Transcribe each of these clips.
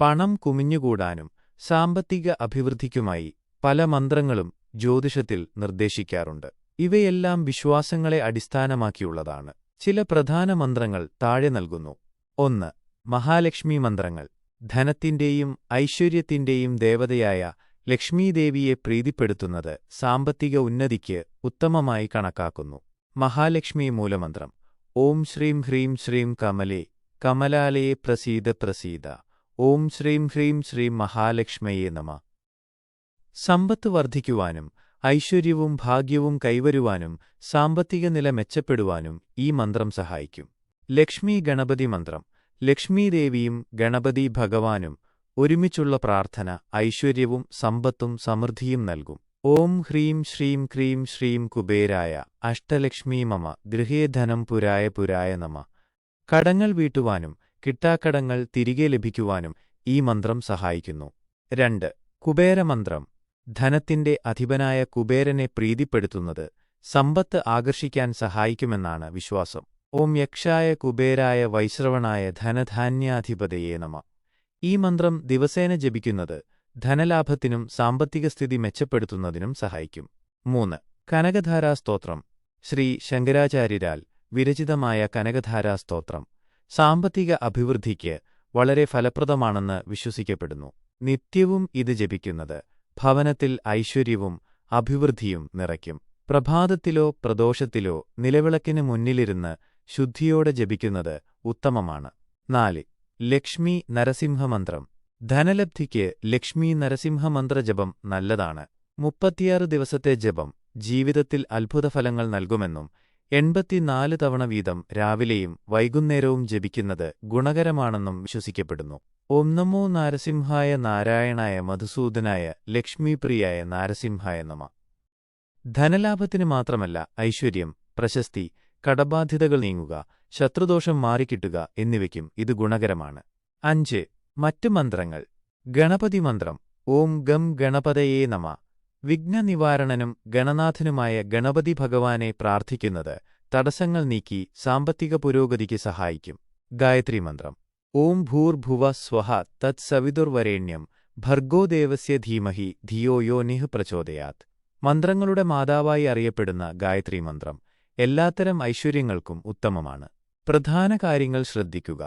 പണം കുമിഞ്ഞുകൂടാനും സാമ്പത്തിക അഭിവൃദ്ധിക്കുമായി പല മന്ത്രങ്ങളും ജ്യോതിഷത്തിൽ നിർദ്ദേശിക്കാറുണ്ട്. ഇവയെല്ലാം വിശ്വാസങ്ങളെ അടിസ്ഥാനമാക്കിയുള്ളതാണ്. ചില പ്രധാന മന്ത്രങ്ങൾ താഴെ നൽകുന്നു. ഒന്ന് മഹാലക്ഷ്മി മന്ത്രങ്ങൾ. ധനത്തിന്റെയും ഐശ്വര്യത്തിന്റെയും ദേവതയായ ലക്ഷ്മീദേവിയെ പ്രീതിപ്പെടുത്തുന്നത് സാമ്പത്തിക ഉന്നതിക്ക് ഉത്തമമായി കണക്കാക്കുന്നു. മഹാലക്ഷ്മി മൂലമന്ത്രം. ഓം ശ്രീം ഹ്രീം ശ്രീം കമലേ കമലാലയെ പ്രസീത പ്രസീദ ഓം ശ്രീം ഹ്രീം ശ്രീം മഹാലക്ഷ്മയേ നമ. സമ്പത്ത് വർദ്ധിക്കുവാനും ഐശ്വര്യവും ഭാഗ്യവും കൈവരുവാനും സാമ്പത്തിക നില മെച്ചപ്പെടുവാനും ഈ മന്ത്രം സഹായിക്കും. ലക്ഷ്മി ഗണപതി മന്ത്രം. ലക്ഷ്മീദേവിയും ഗണപതി ഭഗവാനും ഒരുമിച്ചുള്ള പ്രാർത്ഥന ഐശ്വര്യവും സമ്പത്തും സമൃദ്ധിയും നൽകും. ഓം ഹ്രീം ശ്രീം ക്രീം ശ്രീം കുബേരായ അഷ്ടലക്ഷ്മീ മമ. ഗൃഹേധനം പുരായ പുരായ നമ. കടങ്ങൾ വീട്ടുവാനും കിട്ടാക്കടങ്ങൾ തിരികെ ലഭിക്കുവാനും ഈ മന്ത്രം സഹായിക്കുന്നു. രണ്ട്. കുബേരമന്ത്രം. ധനത്തിന്റെ അധിപനായ കുബേരനെ പ്രീതിപ്പെടുത്തുന്നത് സമ്പത്ത് ആകർഷിക്കാൻ സഹായിക്കുമെന്നാണ് വിശ്വാസം. ഓം യക്ഷായ കുബേരായ വൈശ്രവണായ ധനധാന്യാധിപതയേ നമ. ഈ മന്ത്രം ദിവസേന ജപിക്കുന്നത് ധനലാഭത്തിനും സാമ്പത്തിക സ്ഥിതി മെച്ചപ്പെടുത്തുന്നതിനും സഹായിക്കും. മൂന്ന്. കനകധാരാസ്തോത്രം. ശ്രീ ശങ്കരാചാര്യരാൽ വിരചിതമായ കനകധാരാ സ്തോത്രം സാമ്പത്തിക അഭിവൃദ്ധിക്ക് വളരെ ഫലപ്രദമാണെന്ന് വിശ്വസിക്കപ്പെടുന്നു. നിത്യവും ഇത് ജപിക്കുന്നത് ഭവനത്തിൽ ഐശ്വര്യവും അഭിവൃദ്ധിയും നിറയ്ക്കും. പ്രഭാതത്തിലോ പ്രദോഷത്തിലോ നിലവിളക്കിന് മുന്നിലിരുന്ന് ശുദ്ധിയോടെ ജപിക്കുന്നത് ഉത്തമമാണ്. നാല്. ലക്ഷ്മി നരസിംഹമന്ത്രം. ധനലബ്ധിക്ക് ലക്ഷ്മി നരസിംഹമന്ത്ര ജപം നല്ലതാണ്. മുപ്പത്തിയാറ് ദിവസത്തെ ജപം ജീവിതത്തിൽ അത്ഭുതഫലങ്ങൾ നൽകുമെന്നും എൺപത്തിനാല് തവണ വീതം രാവിലെയും വൈകുന്നേരവും ജപിക്കുന്നത് ഗുണകരമാണെന്നും വിശ്വസിക്കപ്പെടുന്നു. ഓം നമോ നാരസിംഹായ നാരായണായ മധുസൂദനായ ലക്ഷ്മിപ്രിയായ നാരസിംഹായ നമ. ധനലാഭത്തിന് മാത്രമല്ല ഐശ്വര്യം പ്രശസ്തി കടബാധ്യതകൾ നീങ്ങുക ശത്രുദോഷം മാറിക്കിട്ടുക എന്നിവയ്ക്കും ഇത് ഗുണകരമാണ്. അഞ്ച് മറ്റ് മന്ത്രങ്ങൾ. ഗണപതി മന്ത്രം. ഓം ഗം ഗണപതയേ നമ. വിഘ്നനിവാരണനും ഗണനാഥനുമായ ഗണപതി ഭഗവാനെ പ്രാർത്ഥിക്കുന്നത് തടസ്സങ്ങൾ നീക്കി സാമ്പത്തിക പുരോഗതിക്ക് സഹായിക്കും. ഗായത്രി മന്ത്രം. ഓം ഭൂർഭുവ സ്വഹ തത് സവിതുർവരേണ്യം ഭർഗോദേവസ്യ ധീമഹി ധിയോ യോ നിഹ് പ്രചോദയാത്. മന്ത്രങ്ങളുടെ മാതാവായി അറിയപ്പെടുന്ന ഗായത്രി മന്ത്രം എല്ലാത്തരം ഐശ്വര്യങ്ങൾക്കും ഉത്തമമാണ്. പ്രധാന കാര്യങ്ങൾ ശ്രദ്ധിക്കുക.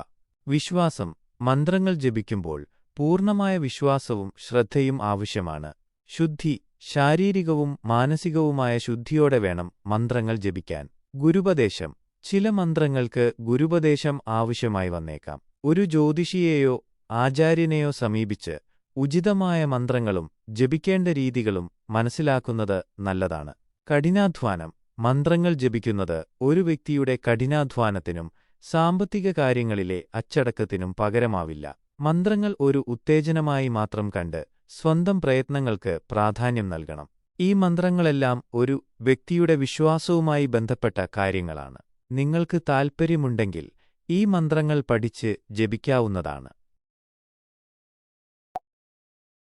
വിശ്വാസം. മന്ത്രങ്ങൾ ജപിക്കുമ്പോൾ പൂർണമായ വിശ്വാസവും ശ്രദ്ധയും ആവശ്യമാണ്. ശുദ്ധി. ശാരീരികവും മാനസികവുമായ ശുദ്ധിയോടെ വേണം മന്ത്രങ്ങൾ ജപിക്കാൻ. ഗുരുപദേശം. ചില മന്ത്രങ്ങൾക്ക് ഗുരുപദേശം ആവശ്യമായി വന്നേക്കാം. ഒരു ജ്യോതിഷിയെയോ ആചാര്യനെയോ സമീപിച്ച് ഉചിതമായ മന്ത്രങ്ങളും ജപിക്കേണ്ട രീതികളും മനസ്സിലാക്കുന്നത് നല്ലതാണ്. കഠിനാധ്വാനം. മന്ത്രങ്ങൾ ജപിക്കുന്നത് ഒരു വ്യക്തിയുടെ കഠിനാധ്വാനത്തിനും സാമ്പത്തിക കാര്യങ്ങളിലെ അച്ചടക്കത്തിനും പകരമാവില്ല. മന്ത്രങ്ങൾ ഒരു ഉത്തേജനമായി മാത്രം കണ്ട് സ്വന്തം പ്രയത്നങ്ങൾക്ക് പ്രാധാന്യം നൽകണം. ഈ മന്ത്രങ്ങളെല്ലാം ഒരു വ്യക്തിയുടെ വിശ്വാസവുമായി ബന്ധപ്പെട്ട കാര്യങ്ങളാണ്. നിങ്ങൾക്ക് താൽപ്പര്യമുണ്ടെങ്കിൽ ഈ മന്ത്രങ്ങൾ പഠിച്ച് ജപിക്കാവുന്നതാണ്.